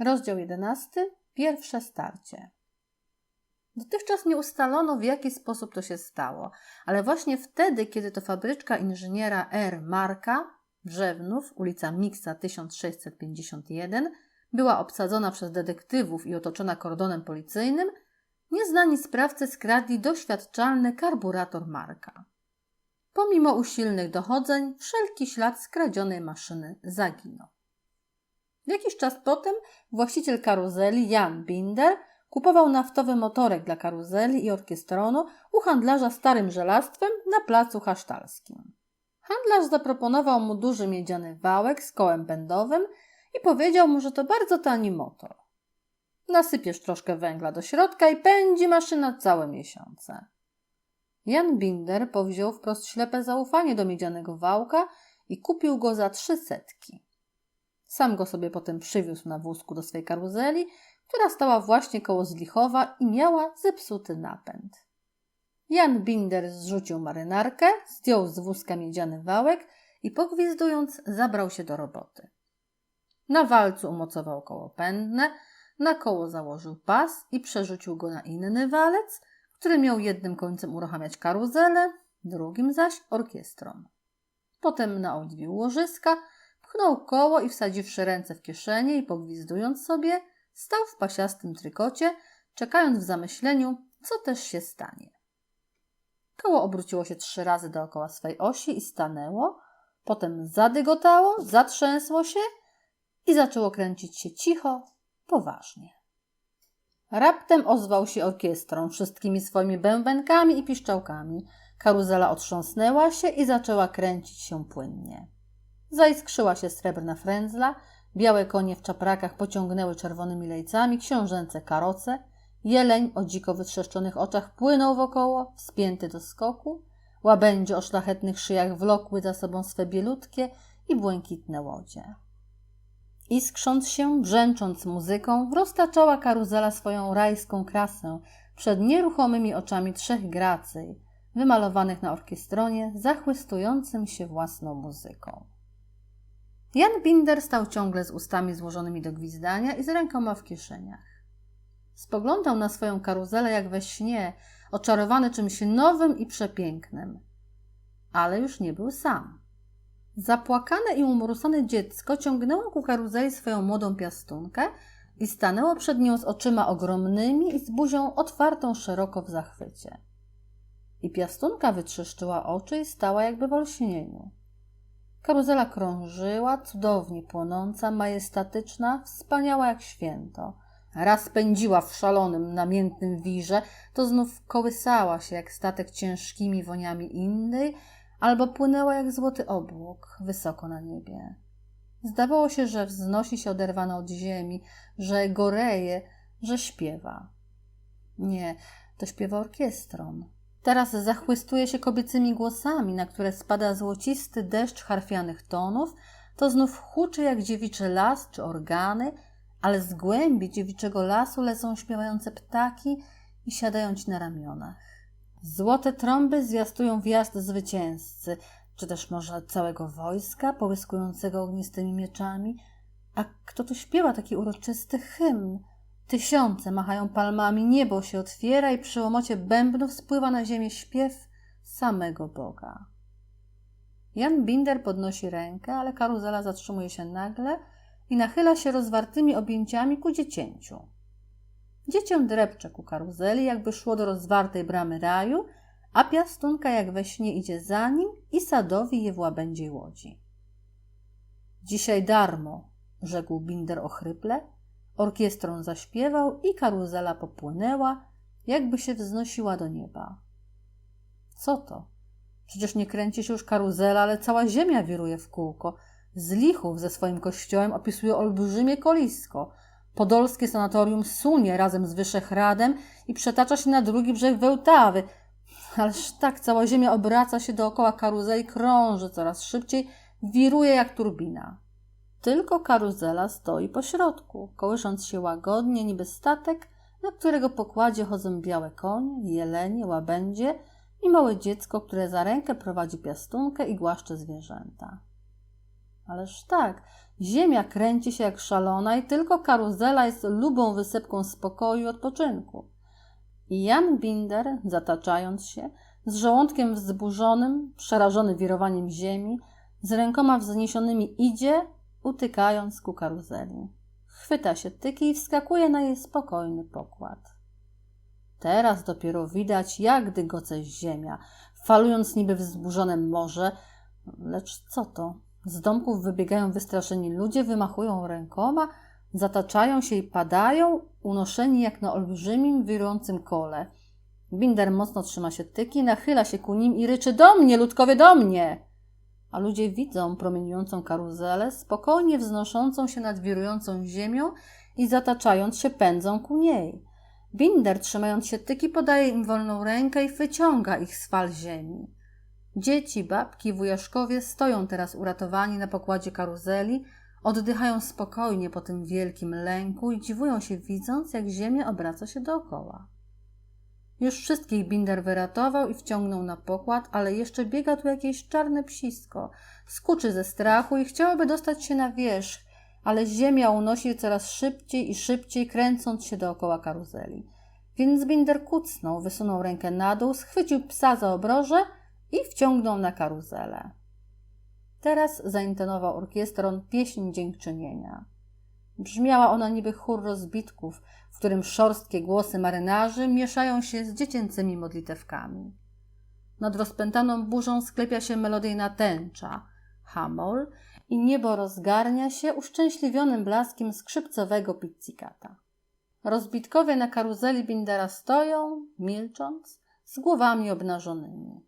Rozdział 11. Pierwsze starcie. Dotychczas nie ustalono, w jaki sposób to się stało, ale właśnie wtedy, kiedy to fabryczka inżyniera R. Marka, Drzewnów, ulica Miksa 1651, była obsadzona przez detektywów i otoczona kordonem policyjnym, nieznani sprawcy skradli doświadczalny karburator Marka. Pomimo usilnych dochodzeń, wszelki ślad skradzionej maszyny zaginął. Jakiś czas potem właściciel karuzeli Jan Binder kupował naftowy motorek dla karuzeli i orkiestronu u handlarza starym żelastwem na placu hasztalskim. Handlarz zaproponował mu duży miedziany wałek z kołem pędowym i powiedział mu, że to bardzo tani motor. Nasypiesz troszkę węgla do środka i pędzi maszyna całe miesiące. Jan Binder powziął wprost ślepe zaufanie do miedzianego wałka i kupił go za trzy setki. Sam go sobie potem przywiózł na wózku do swej karuzeli, która stała właśnie koło Zlichowa i miała zepsuty napęd. Jan Binder zrzucił marynarkę, zdjął z wózka miedziany wałek i pogwizdując zabrał się do roboty. Na walcu umocował koło pędne, na koło założył pas i przerzucił go na inny walec, który miał jednym końcem uruchamiać karuzelę, drugim zaś orkiestrą. Potem na odwił łożyska, pchnął koło i wsadziwszy ręce w kieszenie i pogwizdując sobie, stał w pasiastym trykocie, czekając w zamyśleniu, co też się stanie. Koło obróciło się trzy razy dookoła swej osi i stanęło, potem zadygotało, zatrzęsło się i zaczęło kręcić się cicho, poważnie. Raptem ozwał się orkiestrą, wszystkimi swoimi bębenkami i piszczałkami. Karuzela otrząsnęła się i zaczęła kręcić się płynnie. Zaiskrzyła się srebrna frędzla, białe konie w czaprakach pociągnęły czerwonymi lejcami książęce karoce, jeleń o dziko wytrzeszczonych oczach płynął wokoło, wspięty do skoku, łabędzie o szlachetnych szyjach wlokły za sobą swe bielutkie i błękitne łodzie. Iskrząc się, brzęcząc muzyką, roztaczała karuzela swoją rajską krasę przed nieruchomymi oczami trzech gracej, wymalowanych na orkiestronie, zachłystującym się własną muzyką. Jan Binder stał ciągle z ustami złożonymi do gwizdania i z rękoma w kieszeniach. Spoglądał na swoją karuzelę jak we śnie, oczarowany czymś nowym i przepięknym. Ale już nie był sam. Zapłakane i umorusane dziecko ciągnęło ku karuzeli swoją młodą piastunkę i stanęło przed nią z oczyma ogromnymi i z buzią otwartą szeroko w zachwycie. I piastunka wytrzeszczyła oczy i stała jakby w olśnieniu. Karuzela krążyła, cudownie płonąca, majestatyczna, wspaniała jak święto. Raz pędziła w szalonym, namiętnym wirze, to znów kołysała się jak statek ciężkimi woniami innej, albo płynęła jak złoty obłok wysoko na niebie. Zdawało się, że wznosi się oderwana od ziemi, że goreje, że śpiewa. Nie, to śpiewa orkiestrą. Teraz zachłystuje się kobiecymi głosami, na które spada złocisty deszcz harfianych tonów, to znów huczy jak dziewiczy las czy organy, ale z głębi dziewiczego lasu lecą śpiewające ptaki i siadają ci na ramionach. Złote trąby zwiastują wjazd zwycięzcy, czy też może całego wojska połyskującego ognistymi mieczami. A kto tu śpiewa taki uroczysty hymn? Tysiące machają palmami, niebo się otwiera i przy łomocie bębnów spływa na ziemię śpiew samego Boga. Jan Binder podnosi rękę, ale karuzela zatrzymuje się nagle i nachyla się rozwartymi objęciami ku dziecięciu. Dziecię drepcze ku karuzeli, jakby szło do rozwartej bramy raju, a piastunka jak we śnie idzie za nim i sadowi je w łabędziej łodzi. Dzisiaj darmo, rzekł Binder ochryple, orkiestrą zaśpiewał i karuzela popłynęła, jakby się wznosiła do nieba. Co to? Przecież nie kręci się już karuzela, ale cała ziemia wiruje w kółko. Z lichów ze swoim kościołem opisuje olbrzymie kolisko – Podolskie sanatorium sunie razem z Wyszehradem i przetacza się na drugi brzeg Wełtawy. Ależ tak, cała ziemia obraca się dookoła karuzeli, krąży coraz szybciej, wiruje jak turbina. Tylko karuzela stoi po środku, kołysząc się łagodnie, niby statek, na którego pokładzie chodzą białe konie, jelenie, łabędzie i małe dziecko, które za rękę prowadzi piastunkę i głaszcze zwierzęta. Ależ tak, Ziemia kręci się jak szalona i tylko karuzela jest lubą wysepką spokoju i odpoczynku. I Jan Binder, zataczając się, z żołądkiem wzburzonym, przerażony wirowaniem ziemi, z rękoma wzniesionymi idzie, utykając ku karuzeli. Chwyta się tyki i wskakuje na jej spokojny pokład. Teraz dopiero widać, jak dygoce ziemia, falując niby wzburzone morze, lecz co to? Z domków wybiegają wystraszeni ludzie, wymachują rękoma, zataczają się i padają, unoszeni jak na olbrzymim, wirującym kole. Binder mocno trzyma się tyki, nachyla się ku nim i ryczy do mnie, ludkowie, do mnie! A ludzie widzą promieniującą karuzelę, spokojnie wznoszącą się nad wirującą ziemią i zataczając się pędzą ku niej. Binder, trzymając się tyki, podaje im wolną rękę i wyciąga ich z fal ziemi. Dzieci, babki, wujaszkowie stoją teraz uratowani na pokładzie karuzeli, oddychają spokojnie po tym wielkim lęku i dziwują się widząc, jak ziemia obraca się dookoła. Już wszystkich Binder wyratował i wciągnął na pokład, ale jeszcze biega tu jakieś czarne psisko. Skuczy ze strachu i chciałoby dostać się na wierzch, ale ziemia unosi coraz szybciej i szybciej, kręcąc się dookoła karuzeli. Więc Binder kucnął, wysunął rękę na dół, schwycił psa za obroże i wciągnął na karuzelę. Teraz zaintonował orkiestrą pieśń dziękczynienia. Brzmiała ona niby chór rozbitków, w którym szorstkie głosy marynarzy mieszają się z dziecięcymi modlitewkami. Nad rozpętaną burzą sklepia się melodyjna tęcza, hamol i niebo rozgarnia się uszczęśliwionym blaskiem skrzypcowego pizzicata. Rozbitkowie na karuzeli Bindera stoją, milcząc, z głowami obnażonymi.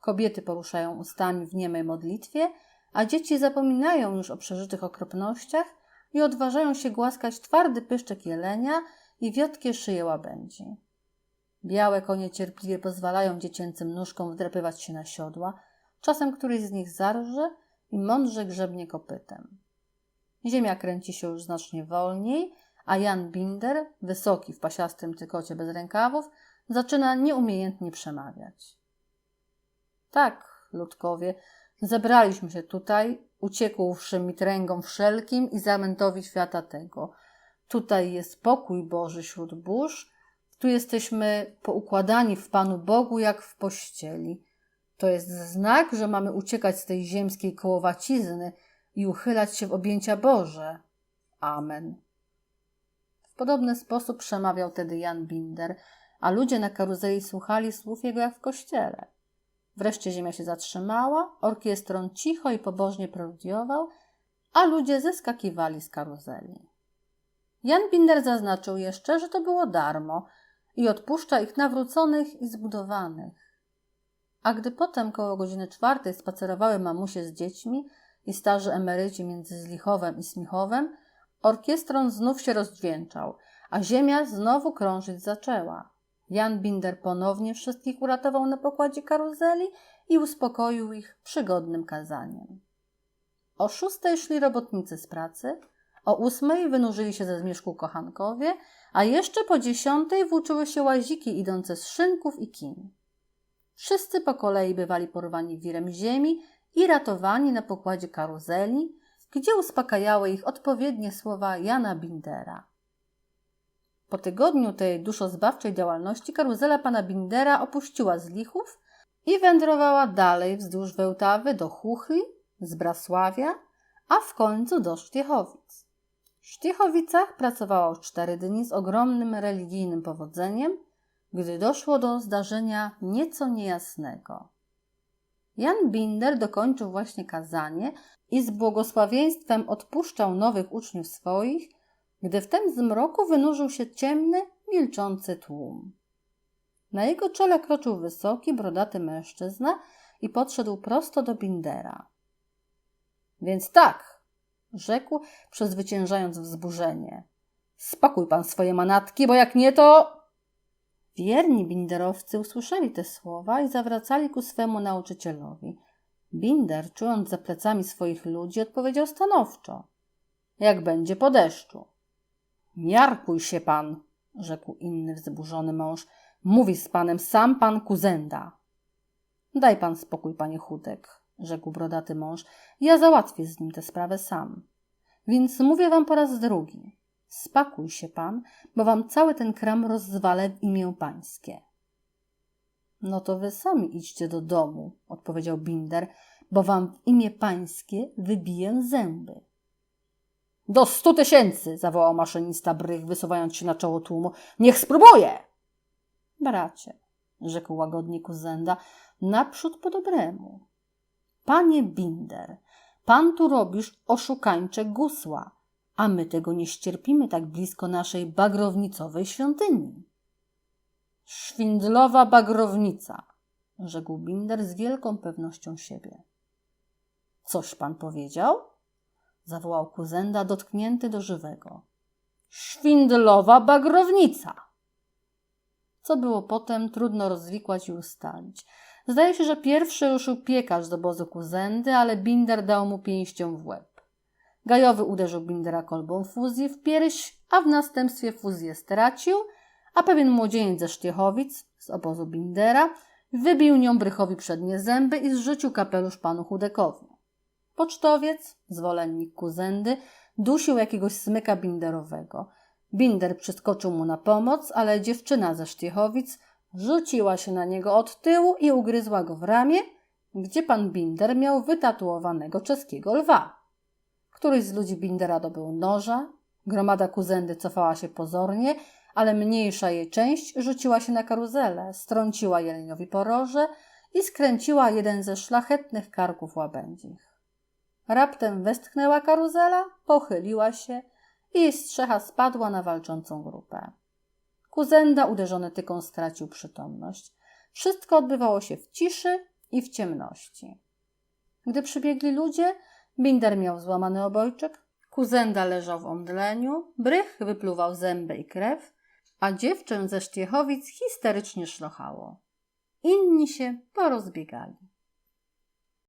Kobiety poruszają ustami w niemej modlitwie, a dzieci zapominają już o przeżytych okropnościach i odważają się głaskać twardy pyszczek jelenia i wiotkie szyje łabędzi. Białe konie cierpliwie pozwalają dziecięcym nóżkom wdrapywać się na siodła, czasem któryś z nich zarże i mądrze grzebnie kopytem. Ziemia kręci się już znacznie wolniej, a Jan Binder, wysoki w pasiastym tykocie bez rękawów, zaczyna nieumiejętnie przemawiać. Tak, ludkowie, zebraliśmy się tutaj, uciekłszy mitręgom wszelkim i zamętowi świata tego. Tutaj jest pokój Boży wśród burz, tu jesteśmy poukładani w Panu Bogu jak w pościeli. To jest znak, że mamy uciekać z tej ziemskiej kołowacizny i uchylać się w objęcia Boże. Amen. W podobny sposób przemawiał tedy Jan Binder, a ludzie na karuzeli słuchali słów jego jak w kościele. Wreszcie ziemia się zatrzymała, orkiestron cicho i pobożnie preludiował, a ludzie zeskakiwali z karuzeli. Jan Binder zaznaczył jeszcze, że to było darmo i odpuszcza ich nawróconych i zbudowanych. A gdy potem koło godziny czwartej spacerowały mamusie z dziećmi i starzy emeryci między Zlichowem i Smichowem, orkiestron znów się rozdźwięczał, a ziemia znowu krążyć zaczęła. Jan Binder ponownie wszystkich uratował na pokładzie karuzeli i uspokoił ich przygodnym kazaniem. O szóstej szli robotnicy z pracy, o ósmej wynurzyli się ze zmierzchu kochankowie, a jeszcze po dziesiątej włóczyły się łaziki idące z szynków i kin. Wszyscy po kolei bywali porwani wirem ziemi i ratowani na pokładzie karuzeli, gdzie uspokajały ich odpowiednie słowa Jana Bindera. Po tygodniu tej duszozbawczej działalności karuzela pana Bindera opuściła Zlichów i wędrowała dalej wzdłuż Wełtawy do Chuchli, z Brasławia, a w końcu do Sztiechowic. W Sztiechowicach pracowała cztery dni z ogromnym religijnym powodzeniem, gdy doszło do zdarzenia nieco niejasnego. Jan Binder dokończył właśnie kazanie i z błogosławieństwem odpuszczał nowych uczniów swoich, gdy w tym zmroku wynurzył się ciemny, milczący tłum. Na jego czele kroczył wysoki, brodaty mężczyzna i podszedł prosto do Bindera. Więc tak, rzekł, przezwyciężając wzburzenie. Spokój pan swoje manatki, bo jak nie, to. Wierni binderowcy usłyszeli te słowa i zawracali ku swemu nauczycielowi. Binder, czując za plecami swoich ludzi, odpowiedział stanowczo: Jak będzie po deszczu. Miarkuj się pan, rzekł inny wzburzony mąż. Mówi z panem sam pan Kuzenda. Daj pan spokój, panie Chudek, rzekł brodaty mąż. Ja załatwię z nim tę sprawę sam. Więc mówię wam po raz drugi. Spakuj się pan, bo wam cały ten kram rozwalę w imię pańskie. No to wy sami idźcie do domu, odpowiedział Binder, bo wam w imię pańskie wybiję zęby. Do stu tysięcy, zawołał maszynista Brych, wysuwając się na czoło tłumu. Niech spróbuje! Bracie, rzekł łagodnie Kuzenda, naprzód po dobremu. Panie Binder, pan tu robisz oszukańcze gusła, a my tego nie ścierpimy tak blisko naszej bagrownicowej świątyni. Szwindlowa bagrownica, rzekł Binder z wielką pewnością siebie. Coś pan powiedział? Zawołał Kuzenda, dotknięty do żywego. Szwindlowa bagrownica! Co było potem, trudno rozwikłać i ustalić. Zdaje się, że pierwszy ruszył piekarz z obozu Kuzendy, ale Binder dał mu pięścią w łeb. Gajowy uderzył Bindera kolbą fuzji w pierś, a w następstwie fuzję stracił, a pewien młodzieniec ze Sztiechowic, z obozu Bindera, wybił nią Brychowi przednie zęby i zrzucił kapelusz panu Chudekowi. Pocztowiec, zwolennik Kuzendy, dusił jakiegoś smyka binderowego. Binder przyskoczył mu na pomoc, ale dziewczyna ze Sztiechowic rzuciła się na niego od tyłu i ugryzła go w ramię, gdzie pan Binder miał wytatuowanego czeskiego lwa. Któryś z ludzi Bindera dobył noża, gromada kuzendy cofała się pozornie, ale mniejsza jej część rzuciła się na karuzelę, strąciła jeleniowi poroże i skręciła jeden ze szlachetnych karków łabędzich. Raptem westchnęła karuzela, pochyliła się i strzecha spadła na walczącą grupę. Kuzenda uderzony tyką stracił przytomność. Wszystko odbywało się w ciszy i w ciemności. Gdy przybiegli ludzie, Binder miał złamany obojczyk, Kuzenda leżał w omdleniu, Brych wypluwał zęby i krew, a dziewczę ze Sztiechowic histerycznie szlochało. Inni się porozbiegali.